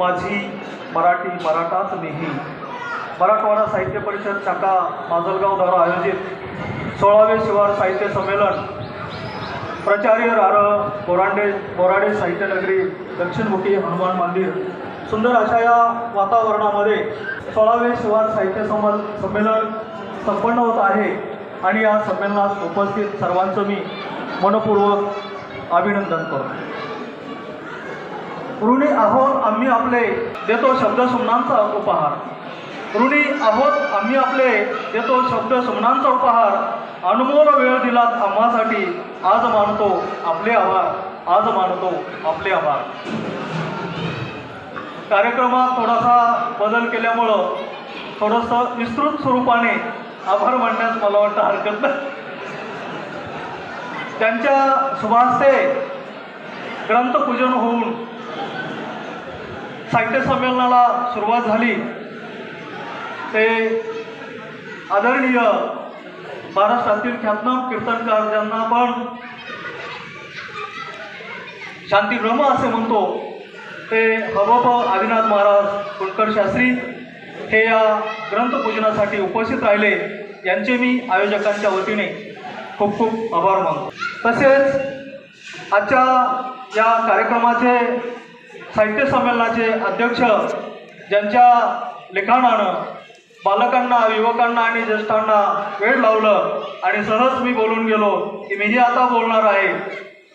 माझी मराठी मराठाच नेही मराठवाडा साहित्य परिषद शाखा माजलगाव द्वारा आयोजित सोळावे शिवार साहित्य संमेलन. प्राचार्य रार बोरांडे बोराडे साहित्यनगरी दक्षिणमुखी हनुमान मंदिर. सुंदर अशा या वातावरणामध्ये सोळावे शिवार साहित्य संमल संमेलन संपन्न होत आहे आणि या संमेलनास उपस्थित सर्वांचं मी मनपूर्वक अभिनंदन करतो. ऋणी आहोत आम्ही आपले. देतो शब्द सुमनांचा उपहार. ऋणी आहोत आम्ही आपले. देतो शब्द सुमनांचा उपहार. अनमोल वेळ दिलात आम्हासाठी. आज मानतो आपले आभार. आज मानतो आपले आभार. कार्यक्रमात थोडासा बदल केल्यामुळं थोडंसं विस्तृत स्वरूपाने आभार मानण्यास मला वाटतं हरकत नाही. त्यांच्या शुभास्ते ग्रंथपूजन होऊन साहित्य संमेलनाला सुरुवात झाली. ते आदरणीय महाराष्ट्रातील ख्यातनाम कीर्तनकार ज्यांना आपण शांतीभ्रम असे म्हणतो. ते हबप आदिनाथ महाराज कुलकर शास्त्री हे या ग्रंथपूजनासाठी उपस्थित राहिले. यांचे मी आयोजकांच्या वतीने खूप खूप आभार मानतो. तसेच आजच्या या कार्यक्रमाचे साहित्य संमेलनाचे अध्यक्ष ज्यांच्या लिखाणानं बालकांना युवकांना आणि ज्येष्ठांना वेळ लावलं आणि सहज मी बोलून गेलो की मीही आता बोलणार आहे.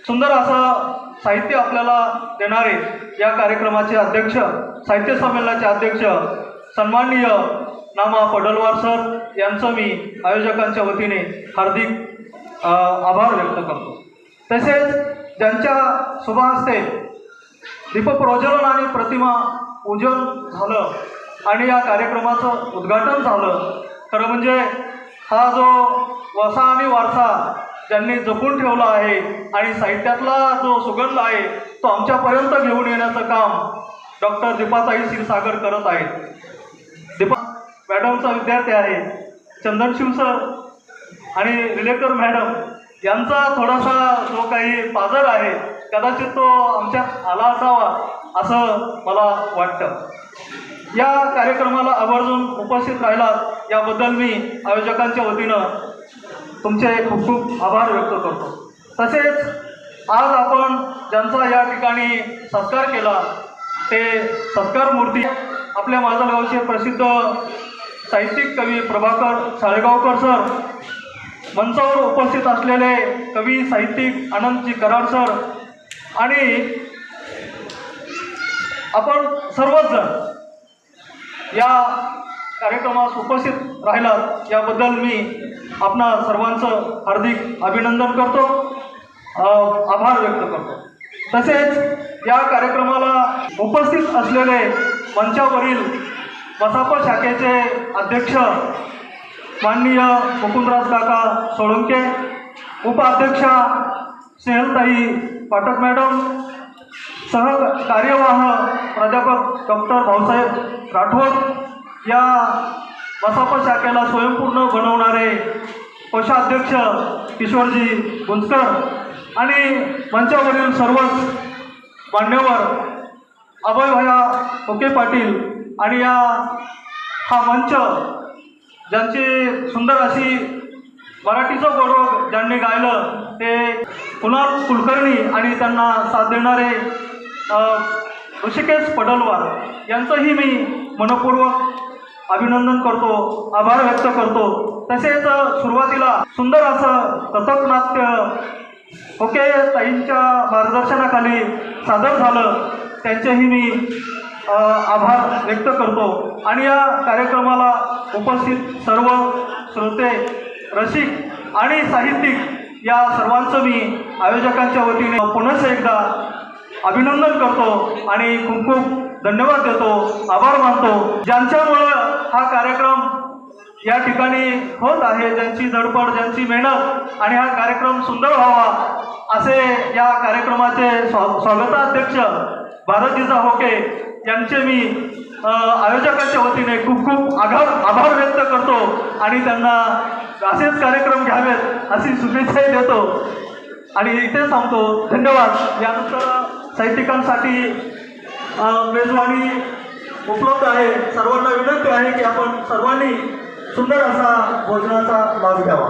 सुंदर असं साहित्य आपल्याला देणारे या कार्यक्रमाचे अध्यक्ष साहित्य संमेलनाचे अध्यक्ष सन्माननीय नामा पडलवार सर यांचं मी आयोजकांच्या वतीने हार्दिक आभार व्यक्त करतो. तसेच ज्यांच्या शुभहस्ते दीपप्रज्वलन आणि प्रतिमा पूजन झालं आणि या कार्यक्रमाचं उद्घाटन झालं. खरं म्हणजे हा जो वसा आणि वारसा ज्यांनी जपून ठेवला आहे आणि साहित्यातला जो सुगंध आहे तो आमच्यापर्यंत घेऊन येण्याचं काम डॉक्टर दीपाताई क्षीरसागर करत आहेत. दीपा मॅडमचा विद्यार्थी आहे चंदनशिव सर आणि रिलेक्टर मॅडम यांचा थोडासा जो काही पाजर आहे कदाचित तो आमच्यात आला असावा असं मला वाटतं. या कार्यक्रमाला आवर्जून उपस्थित राहिलात याबद्दल मी आयोजकांच्या वतीनं तुमचे खूप खूप आभार व्यक्त करतो. तसेच आज आपण ज्यांचा या ठिकाणी सत्कार केला ते सत्कार मूर्ती आपल्या माजलगावचे प्रसिद्ध साहित्यिक कवी प्रभाकर साळेगावकर सर मंचावर उपस्थित असलेले कवी साहित्यिक आनंदजी कराड सर आणि आपण सर्वच जण या कार्यक्रमास उपस्थित राहिलात याबद्दल मी आपणा सर्वांचं हार्दिक अभिनंदन करतो. आभार व्यक्त करतो. तसेच या कार्यक्रमाला उपस्थित असलेले मंचावरील मसाप शाखेचे अध्यक्ष माननीय मुकुंदराज काका सोळंके उपाध्यक्षा स्नेहलताई पाठक मॅडम सह कार्यवाह प्राध्यापक डॉक्टर भाऊसाहेब राठोड या मसाप शाखेला स्वयंपूर्ण बनवणारे कोषाध्यक्ष किशोरजी गुंजकर आणि मंचावरील सर्वच मान्यवर अभयभया ओके पाटील आणि या हा मंच ज्यांची सुंदर अशी मराठीचं गौरव ज्यांनी गायलं ते कुणाल कुलकर्णी आणि त्यांना साथ देणारे ऋषिकेश पडलवार यांचंही मी मनपूर्वक अभिनंदन करतो आभार व्यक्त करतो. तसेच सुरुवातीला सुंदर असं कथक नाट्य ओके ताईंच्या मार्गदर्शनाखाली सादर झालं त्यांचेही मी आभार व्यक्त करतो. आणि या कार्यक्रमाला उपस्थित सर्व श्रोते रसिक आणि साहित्यिक या सर्वांचं मी आयोजकांच्या वतीने पुनश्च एकदा अभिनंदन करतो आणि खूप खूप धन्यवाद देतो आभार मानतो. ज्यांच्यामुळं हा कार्यक्रम या ठिकाणी होत आहे ज्यांची धडपड ज्यांची मेहनत आणि हा कार्यक्रम सुंदर व्हावा असे या कार्यक्रमाचे स्वा स्वागताध्यक्ष भारतजीजा होके यांचे मी आयोजकांच्या वतीने खूप खूप आभार आभार व्यक्त करतो आणि त्यांना असेच कार्यक्रम घ्यावेत अशी शुभेच्छाही देतो. आणि इथे सांगतो धन्यवाद. यानंतर साहित्यिकांसाठी मेजवानी उपलब्ध आहे. सर्वांना विनंती आहे की आपण सर्वांनी सुंदर असा भोजनाचा लाभ घ्यावा.